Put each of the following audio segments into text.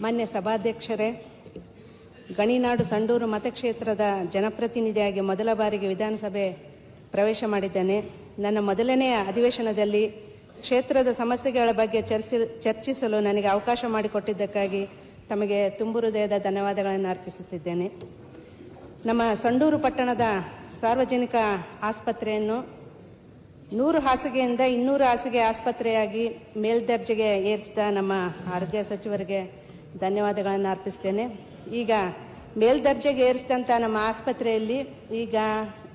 ಮಾನ್ಯ ಸಭಾಧ್ಯಕ್ಷರೇ, ಗಣಿನಾಡು ಸಂಡೂರು ಮತಕ್ಷೇತ್ರದ ಜನಪ್ರತಿನಿಧಿಯಾಗಿ ಮೊದಲ ಬಾರಿಗೆ ವಿಧಾನಸಭೆ ಪ್ರವೇಶ ಮಾಡಿದ್ದೇನೆ. ನನ್ನ ಮೊದಲನೆಯ ಅಧಿವೇಶನದಲ್ಲಿ ಕ್ಷೇತ್ರದ ಸಮಸ್ಯೆಗಳ ಬಗ್ಗೆ ಚರ್ಚಿ, ಚರ್ಚಿಸಲು ನನಗೆ ಅವಕಾಶ ಮಾಡಿಕೊಟ್ಟಿದ್ದಕ್ಕಾಗಿ ತಮಗೆ ತುಂಬು ಹೃದಯದ ಧನ್ಯವಾದಗಳನ್ನು ಅರ್ಪಿಸುತ್ತಿದ್ದೇನೆ. ನಮ್ಮ ಸಂಡೂರು ಪಟ್ಟಣದ ಸಾರ್ವಜನಿಕ ಆಸ್ಪತ್ರೆಯನ್ನು ನೂರು ಹಾಸಿಗೆಯಿಂದ ಇನ್ನೂರು ಹಾಸಿಗೆ ಆಸ್ಪತ್ರೆಯಾಗಿ ಮೇಲ್ದರ್ಜೆಗೆ ಏರಿಸಿದ ನಮ್ಮ ಆರೋಗ್ಯ ಸಚಿವರಿಗೆ ಧನ್ಯವಾದಗಳನ್ನು ಅರ್ಪಿಸ್ತೇನೆ. ಈಗ ಮೇಲ್ದರ್ಜೆಗೆ ಏರಿಸಿದಂಥ ನಮ್ಮ ಆಸ್ಪತ್ರೆಯಲ್ಲಿ ಈಗ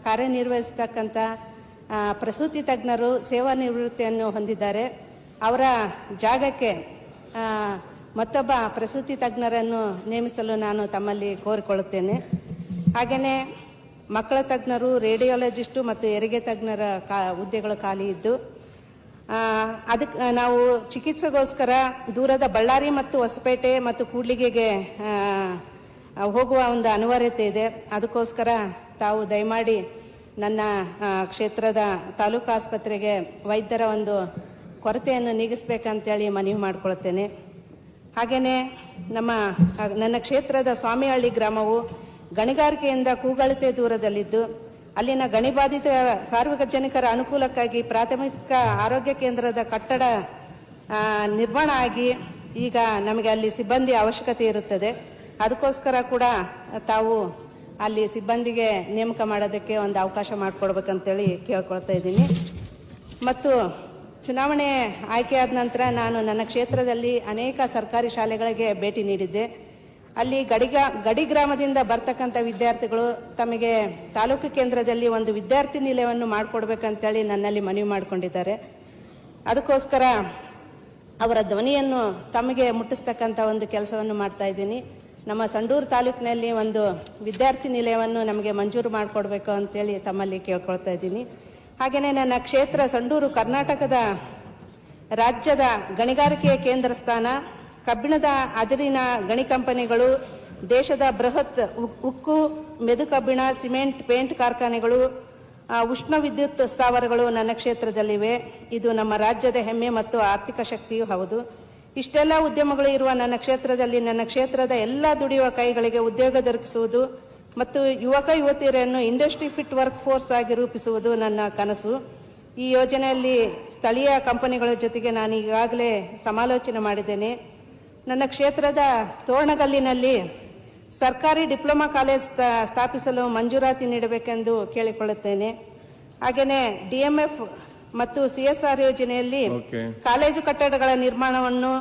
ಕಾರ್ಯನಿರ್ವಹಿಸ್ತಕ್ಕಂಥ ಪ್ರಸೂತಿ ತಜ್ಞರು ಸೇವಾ ನಿವೃತ್ತಿಯನ್ನು ಹೊಂದಿದ್ದಾರೆ. ಅವರ ಜಾಗಕ್ಕೆ ಮತ್ತೊಬ್ಬ ಪ್ರಸೂತಿ ತಜ್ಞರನ್ನು ನೇಮಿಸಲು ನಾನು ತಮ್ಮಲ್ಲಿ ಕೋರಿಕೊಳ್ಳುತ್ತೇನೆ. ಹಾಗೆಯೇ ಮಕ್ಕಳ ತಜ್ಞರು, ರೇಡಿಯಾಲಜಿಸ್ಟು ಮತ್ತು ಹೆರಿಗೆ ತಜ್ಞರ ಕಾ, ಹುದ್ದೆಗಳು ಖಾಲಿ ಇದ್ದು ಅದಕ್ಕೆ ನಾವು ಚಿಕಿತ್ಸೆಗೋಸ್ಕರ ದೂರದ ಬಳ್ಳಾರಿ ಮತ್ತು ಹೊಸಪೇಟೆ ಮತ್ತು ಕೂಡ್ಲಿಗೆಗೆ ಹೋಗುವ ಒಂದು ಅನಿವಾರ್ಯತೆ ಇದೆ. ಅದಕ್ಕೋಸ್ಕರ ತಾವು ದಯಮಾಡಿ ನನ್ನ ಕ್ಷೇತ್ರದ ತಾಲೂಕು ಆಸ್ಪತ್ರೆಗೆ ವೈದ್ಯರ ಒಂದು ಕೊರತೆಯನ್ನು ನೀಗಿಸ್ಬೇಕಂತೇಳಿ ಮನವಿ ಮಾಡಿಕೊಳ್ತೇನೆ. ಹಾಗೆಯೇ ನಮ್ಮ ನನ್ನ ಕ್ಷೇತ್ರದ ಸ್ವಾಮಿಹಳ್ಳಿ ಗ್ರಾಮವು ಗಣಿಗಾರಿಕೆಯಿಂದ ಕೂಗಳತೆ ದೂರದಲ್ಲಿದ್ದು ಅಲ್ಲಿನ ಗಣಿಬಾಧಿತ ಸಾರ್ವಜನಿಕರ ಅನುಕೂಲಕ್ಕಾಗಿ ಪ್ರಾಥಮಿಕ ಆರೋಗ್ಯ ಕೇಂದ್ರದ ಕಟ್ಟಡ ನಿರ್ಮಾಣ ಆಗಿ ಈಗ ನಮಗೆ ಅಲ್ಲಿ ಸಿಬ್ಬಂದಿ ಅವಶ್ಯಕತೆ ಇರುತ್ತದೆ. ಅದಕ್ಕೋಸ್ಕರ ಕೂಡ ತಾವು ಅಲ್ಲಿ ಸಿಬ್ಬಂದಿಗೆ ನೇಮಕ ಮಾಡೋದಕ್ಕೆ ಒಂದು ಅವಕಾಶ ಮಾಡಿಕೊಡ್ಬೇಕಂತೇಳಿ ಕೇಳ್ಕೊಳ್ತಾ ಇದ್ದೀನಿ. ಮತ್ತು ಚುನಾವಣೆ ಆಯ್ಕೆಯಾದ ನಂತರ ನಾನು ನನ್ನ ಕ್ಷೇತ್ರದಲ್ಲಿ ಅನೇಕ ಸರ್ಕಾರಿ ಶಾಲೆಗಳಿಗೆ ಭೇಟಿ ನೀಡಿದ್ದೆ. ಅಲ್ಲಿ ಗಡಿಗ, ಗಡಿ ಗ್ರಾಮದಿಂದ ಬರ್ತಕ್ಕಂಥ ವಿದ್ಯಾರ್ಥಿಗಳು ತಮಗೆ ತಾಲೂಕು ಕೇಂದ್ರದಲ್ಲಿ ಒಂದು ವಿದ್ಯಾರ್ಥಿ ನಿಲಯವನ್ನು ಮಾಡಿಕೊಡ್ಬೇಕಂತೇಳಿ ನನ್ನಲ್ಲಿ ಮನವಿ ಮಾಡಿಕೊಂಡಿದ್ದಾರೆ. ಅದಕ್ಕೋಸ್ಕರ ಅವರ ಧ್ವನಿಯನ್ನು ತಮಗೆ ಮುಟ್ಟಿಸ್ತಕ್ಕಂಥ ಒಂದು ಕೆಲಸವನ್ನು ಮಾಡ್ತಾ ಇದ್ದೀನಿ. ನಮ್ಮ ಸಂಡೂರು ತಾಲೂಕಿನಲ್ಲಿ ಒಂದು ವಿದ್ಯಾರ್ಥಿ ನಿಲಯವನ್ನು ನಮಗೆ ಮಂಜೂರು ಮಾಡಿಕೊಡ್ಬೇಕು ಅಂತೇಳಿ ತಮ್ಮಲ್ಲಿ ಕೇಳ್ಕೊಳ್ತಾ ಇದ್ದೀನಿ. ಹಾಗೆಯೇ ನನ್ನ ಕ್ಷೇತ್ರ ಸಂಡೂರು ಕರ್ನಾಟಕದ ರಾಜ್ಯದ ಗಣಿಗಾರಿಕೆಯ ಕೇಂದ್ರ ಸ್ಥಾನ ಕಬ್ಬಿಣದ ಅದಿರಿನ ಗಣಿ ಕಂಪನಿಗಳು, ದೇಶದ ಬೃಹತ್ ಉಕ್ಕು, ಮೆದು ಕಬ್ಬಿಣ, ಸಿಮೆಂಟ್, ಪೇಂಟ್ ಕಾರ್ಖಾನೆಗಳು ಉಷ್ಣ ವಿದ್ಯುತ್ ಸ್ಥಾವರಗಳು ನನ್ನ ಕ್ಷೇತ್ರದಲ್ಲಿವೆ. ಇದು ನಮ್ಮ ರಾಜ್ಯದ ಹೆಮ್ಮೆ ಮತ್ತು ಆರ್ಥಿಕ ಶಕ್ತಿಯೂ ಹೌದು. ಇಷ್ಟೆಲ್ಲ ಉದ್ಯಮಗಳು ಇರುವ ನನ್ನ ಕ್ಷೇತ್ರದಲ್ಲಿ ನನ್ನ ಕ್ಷೇತ್ರದ ಎಲ್ಲ ದುಡಿಯುವ ಕೈಗಳಿಗೆ ಉದ್ಯೋಗ ದೊರಕಿಸುವುದು ಮತ್ತು ಯುವಕ ಯುವತಿಯರನ್ನು ಇಂಡಸ್ಟ್ರಿ ಫಿಟ್ ವರ್ಕ್ ಫೋರ್ಸ್ ಆಗಿ ರೂಪಿಸುವುದು ನನ್ನ ಕನಸು. ಈ ಯೋಜನೆಯಲ್ಲಿ ಸ್ಥಳೀಯ ಕಂಪನಿಗಳ ಜೊತೆಗೆ ನಾನು ಈಗಾಗಲೇ ಸಮಾಲೋಚನೆ ಮಾಡಿದ್ದೇನೆ. ನನ್ನ ಕ್ಷೇತ್ರದ ತೋರಣಗಲ್ಲಿನಲ್ಲಿ ಸರ್ಕಾರಿ ಡಿಪ್ಲೊಮಾ ಕಾಲೇಜ್ ಸ್ಥಾ- ಸ್ಥಾಪಿಸಲು ಮಂಜೂರಾತಿ ನೀಡಬೇಕೆಂದು ಕೇಳಿಕೊಳ್ಳುತ್ತೇನೆ. ಹಾಗೆಯೇ ಡಿಎಂಎಫ್ ಮತ್ತು ಸಿಎಸ್ಆರ್ ಯೋಜನೆಯಲ್ಲಿ ಕಾಲೇಜು ಕಟ್ಟಡಗಳ ನಿರ್ಮಾಣವನ್ನು